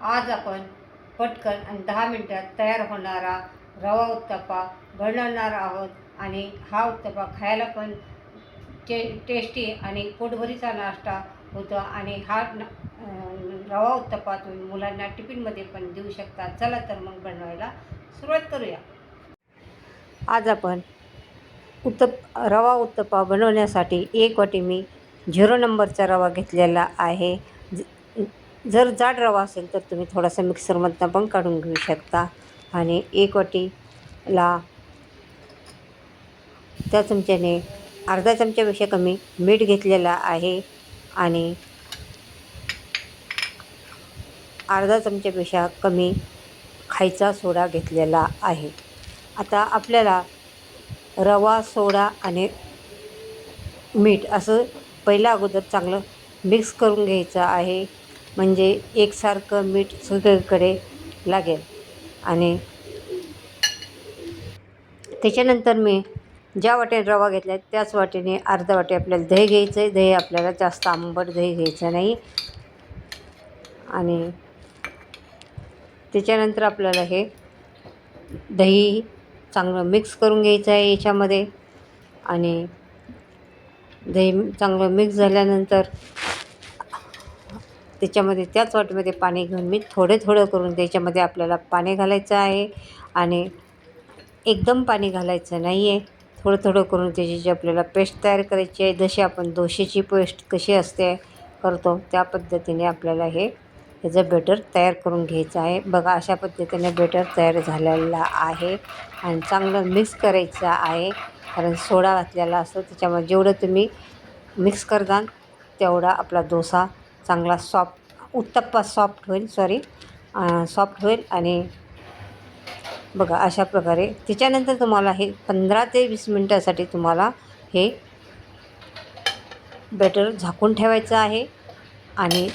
आज आपण पटकन आणि दहा मिनटात तयार होणारा रवा उत्तप्पा बनवणार आहोत आणि हा उत्तप्पा खायला पण टे टेस्टी आणि पोटभरीचा नाश्ता होतो आणि हा न रवा उत्तप्पा तुम्ही मुलांना टिफिनमध्ये पण देऊ शकता. चला तर मग बनवायला सुरुवात करूया. आज आपण उत्तप रवा उत्तप्पा बनवण्यासाठी एक वाटी मी झिरो नंबरचा रवा घेतलेला आहे. जर जाड रवा असेल तर तुम्ही थोडासा मिक्सरमधनं पण काढून घेऊ शकता. आणि एक वाटीला त्या चमच्याने अर्धा चमच्यापेक्षा कमी मीठ घेतलेलं आहे. आणि अर्धा चमच्यापेक्षा कमी खायचा सोडा घेतलेला आहे. आता आपल्याला रवा सोडा आणि मीठ असं पहिल्या अगोदर चांगलं मिक्स करून घ्यायचं आहे. म्हणजे एकसारखं मीठ सगळीकडे लागेल. आणि त्याच्यानंतर मी ज्या वाटेने रवा घेतला आहे त्याच वाटेने अर्धा वाटे आपल्याला दही घ्यायचं आहे दही आपल्याला जास्त आंबट दही घ्यायचं नाही. आणि त्याच्यानंतर आपल्याला हे दही चांगलं मिक्स करून घ्यायचं आहे याच्यामध्ये. आणि दही चांगलं मिक्स झाल्यानंतर त्याच्यामध्ये त्याच वाटीमध्ये पाणी घेऊन मी थोडे थोडं करून त्याच्यामध्ये आपल्याला पाणी घालायचं आहे. आणि एकदम पाणी घालायचं नाही आहे थोडं थोडं करून त्याची जी आपल्याला पेस्ट तयार करायची आहे जशी आपण दोशीची पेस्ट कशी असते करतो त्या पद्धतीने आपल्याला हे ह्याचं बेटर तयार करून घ्यायचं आहे. बघा अशा पद्धतीने बेटर तयार झालेला आहे आणि चांगलं मिक्स करायचं आहे. कारण सोडा घातलेला असतो त्याच्यामुळे जेवढं तुम्ही मिक्स करताल तेवढा आपला डोसा चांगला सॉफ्ट उत्तप्पा सॉफ्ट होईल सॉरी सॉफ्ट होईल आणि बघा अशा प्रकारे त्याच्यानंतर तुम्हाला हे पंधरा ते वीस मिनटासाठी तुम्हाला हे बेटर झाकून ठेवायचं आहे आणि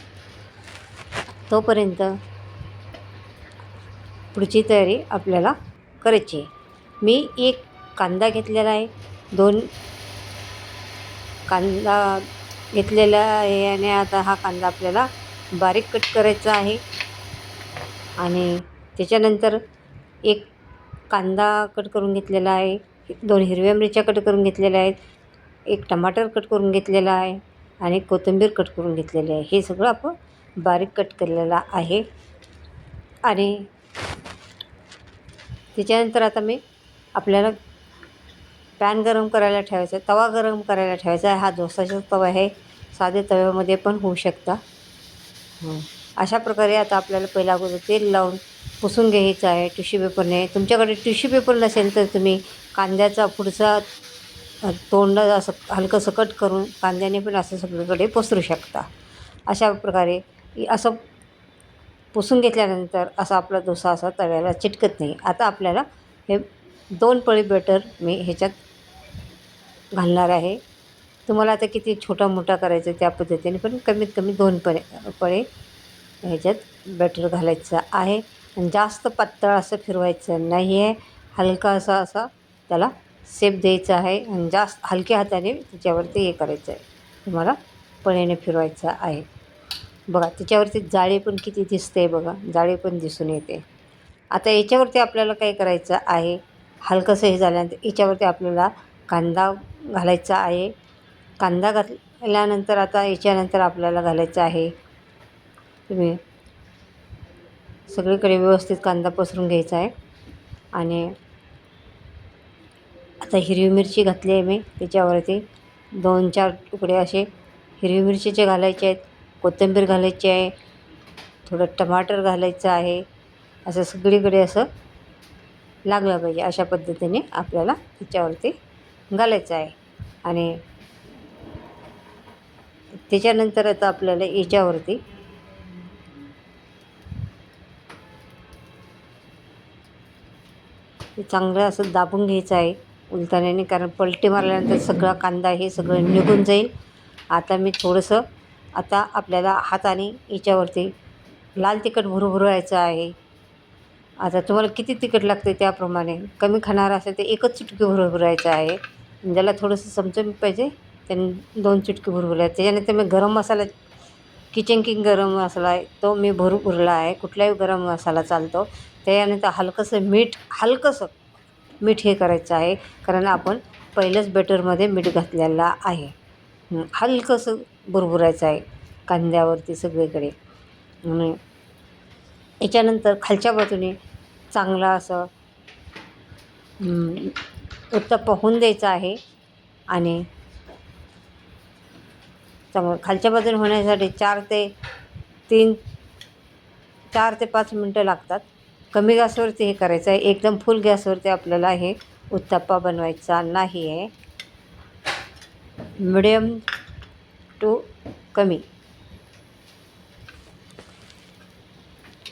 तोपर्यंत पुढची तयारी आपल्याला करायची आहे. मी एक कांदा घेतलेला आहे. दोन कांदा घेतलेला आहे आणि आता हा कांदा आपल्याला बारीक कट करायचा आहे. आणि त्याच्यानंतर एक कांदा कट करून घेतलेला आहे. दोन हिरव्या मिरच्या कट करून घेतलेल्या आहेत. एक टमाटर कट करून घेतलेला आहे आणि कोथिंबीर कट करून घेतलेली आहे. हे सगळं आपण बारीक कट केलेला आहे. आणि त्याच्यानंतर आता मी आपल्याला पॅन गरम करायला ठेवायचा आहे तवा गरम करायला ठेवायचा. आहे हा डोसाचा तवा आहे. साधे तव्यामध्ये पण होऊ शकता. अशा प्रकारे आता आपल्याला पहिला अगोदर तेल लावून पुसून घ्यायचं आहे. टिश्यू पेपरने तुमच्याकडे टिश्यू पेपर नसेल तर तुम्ही कांद्याचा पुढचा तोंड असं हलकंसं कट करून कांद्याने पण असं सगळीकडे पसरू शकता. अशा प्रकारे असं पुसून घेतल्यानंतर असा आपला डोसा असा तव्याला चिटकत नाही. आता आपल्याला हे दोन पळी बटर मी ह्याच्यात घालणार आहे. तुम्हाला आता किती छोटा मोठा करायचा आहे त्या पद्धतीने पण कमीत कमी दोन पळे पळे ह्याच्यात बॅटर घालायचं आहे. आणि जास्त पातळ असं फिरवायचं नाही आहे हलका असा असा त्याला सेप द्यायचा आहे. आणि जास्त हलक्या हाताने त्याच्यावरती हे करायचं आहे. तुम्हाला पळेने फिरवायचं आहे. बघा त्याच्यावरती जाळी पण किती दिसते बघा. जाळी पण दिसून येते. आता याच्यावरती आपल्याला काय करायचं आहे? हलकंसं हे झाल्यानंतर याच्यावरती आपल्याला कांदा घालायचा आहे. कांदा घातल्यानंतर आता याच्यानंतर आपल्याला घालायचं आहे. तुम्ही सगळीकडे व्यवस्थित कांदा पसरून घ्यायचा आहे. आणि आता हिरवी मिरची घातली आहे मी. त्याच्यावरती दोन चार तुकडे असे हिरवी मिरचीचे घालायचे आहेत कोथिंबीर घालायची आहे थोडं टमाटर घालायचं आहे. असं सगळीकडे असं लागलं पाहिजे अशा पद्धतीने आपल्याला त्याच्यावरती घालायचं आहे. आणि त्याच्यानंतर आता आपल्याला याच्यावरती चांगलं असं दाबून घ्यायचं आहे उलताण्याने कारण पलटी मारल्यानंतर सगळा कांदा हे सगळं निघून जाईल. आता मी थोडंसं आता आपल्याला हाताने याच्यावरती लाल तिखट भुरभुरायचं आहे. आता तुम्हाला किती तिखट लागते त्याप्रमाणे कमी खाणार असेल तर एकच चुटकी भुरभुरायचं आहे. ज्याला थोडंसं चमचमीत पाहिजे त्यांनी दोन चुटकी भुरभुरायचं त्याच्यानंतर मी गरम मसाला किचन किंग गरम मसाला आहे तो मी भरू उरला आहे. कुठलाही गरम मसाला चालतो. त्यानंतर हलकंसं मीठ हलकंसं मीठ हे करायचं आहे. कारण आपण पहिलंच बेटरमध्ये मीठ घातलेलं आहे. हलकंसं भरभुरायचं आहे कांद्यावरती सगळीकडे. आणि याच्यानंतर खालच्या बाजूने चांगला असं उत्तप्पा होऊन द्यायचा आहे. आणि चांगलं खालच्या बाजूने होण्यासाठी चार ते तीन चार ते पाच मिनटं लागतात. कमी गॅसवरती हे करायचं आहे. एकदम फुल गॅसवरती आपल्याला हे उत्तप्पा बनवायचा नाही आहे मिडियम टू कमी.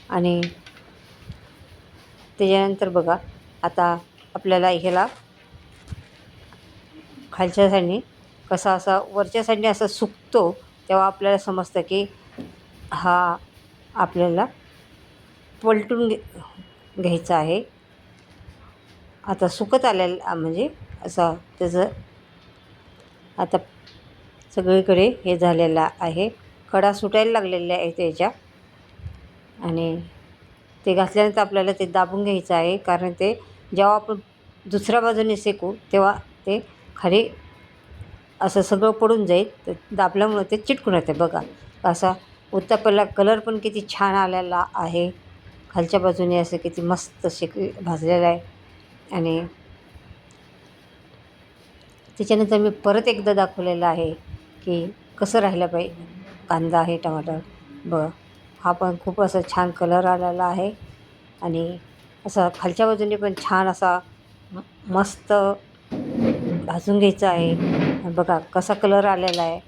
आणि त्याच्यानंतर बघा आता आपल्याला ह्याला खालच्या साईडने कसा असा वरच्या साईडने असा सुकतो तेव्हा आपल्याला समजतं की हा आपल्याला पलटून घे घ्यायचा आहे. आता सुकत आलेला म्हणजे असा त्याचं आता सगळीकडे हे झालेलं आहे. कडा सुटायला लागलेल्या आहे त्याच्या. आणि ते घातल्यानंतर आपल्याला ते दाबून घ्यायचं आहे. कारण ते जेव्हा आपण दुसऱ्या बाजूने शेकू तेव्हा ते खाली असं सगळं पडून जाईल तर दाबल्यामुळं ते चिटकून येते बघा. असा उत्तप्पाला कलर पण किती छान आलेला आहे. खालच्या बाजूने असं किती मस्त शेक भाजलेलं आहे. आणि त्याच्यानंतर मी परत एकदा दाखवलेलं आहे की कसं राहिलं पाहिजे कांदा आहे टमाटर. बघ हा पण खूप असा छान कलर आलेला आहे. आणि असा खालच्या बाजूने पण छान असा मस्त भाजून घ्यायचा आहे. बघा कसा कलर आलेला आहे.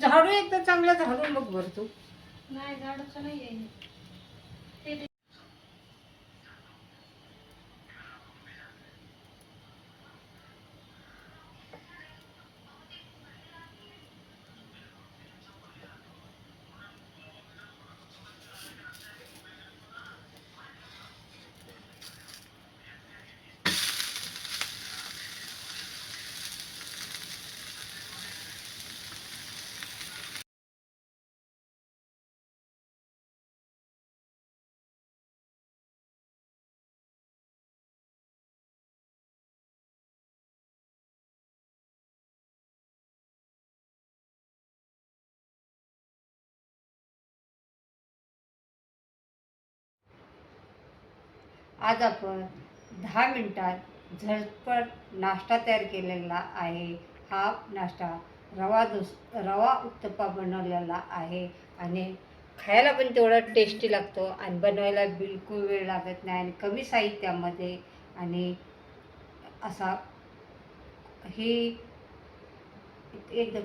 झाडू एकदा चांगला झाडून बघ भरतो नाही झाडाचं नाही आहे आज आपण दहा मिनटात झटपट नाश्ता तयार केलेला आहे. हा नाश्ता रवा दोस रवा उत्तप्पा बनवलेला आहे आणि खायला पण तेवढा टेस्टी लागतो आणि बनवायला बिलकुल वेळ लागत नाही आणि कमी साहित्यामध्ये आणि असा ही एकदम